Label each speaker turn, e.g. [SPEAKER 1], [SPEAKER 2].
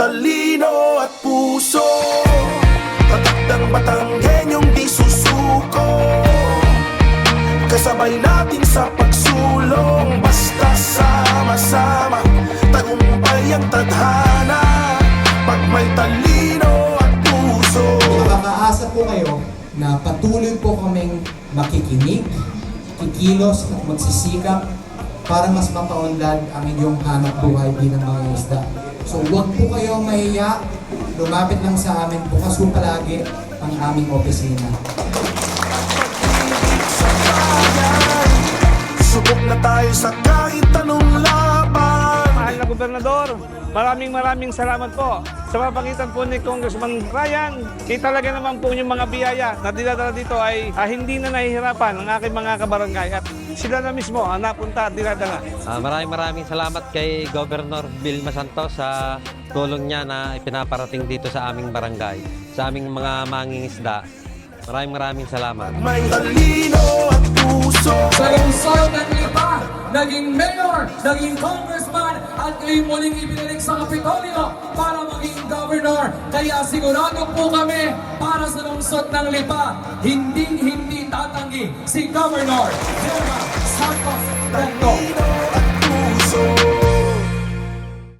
[SPEAKER 1] talino at puso. Tatak ng Batanggenyong di susuko Kasabay natin sa pagsulong Basta sama-sama Tagumpay ang tadhana. Pag may talino at puso.
[SPEAKER 2] Nakakaasa po kayo na patuloy po kaming makikinig, kikilos at magsisikap para mas mapaunlad ang inyong hanap buhay bilang mga isda. So huwag po kayo mahiya, lumapit lang sa amin, bukas po palagi ang aming opisina.
[SPEAKER 1] Subok na tayo sa kahit anong laban
[SPEAKER 3] Mahal na Gobernador, maraming maraming salamat po. Sa mapagitan po ni Congressman Ryan, kita talaga naman po yung mga biyaya na dinadala dito ay ah, hindi na nahihirapan ang aking mga kabarangay at sila na mismo ang napunta at dinadala.
[SPEAKER 4] Ah, maraming maraming salamat kay Governor Vilma Santos sa tulong niya na ipinaparating dito sa aming barangay, sa aming mga mangingisda. Maraming maraming salamat.
[SPEAKER 1] May talino at puso
[SPEAKER 5] Sa lungsod ng Lipa, naging mayor, naging congressman, at ngayon muling ibinalik sa Kapitolyo para governor. Kaya sigurado po kami para sa lungsod ng Lipa, hindi hindi tatanggi si Governor Vilma Santos Bento.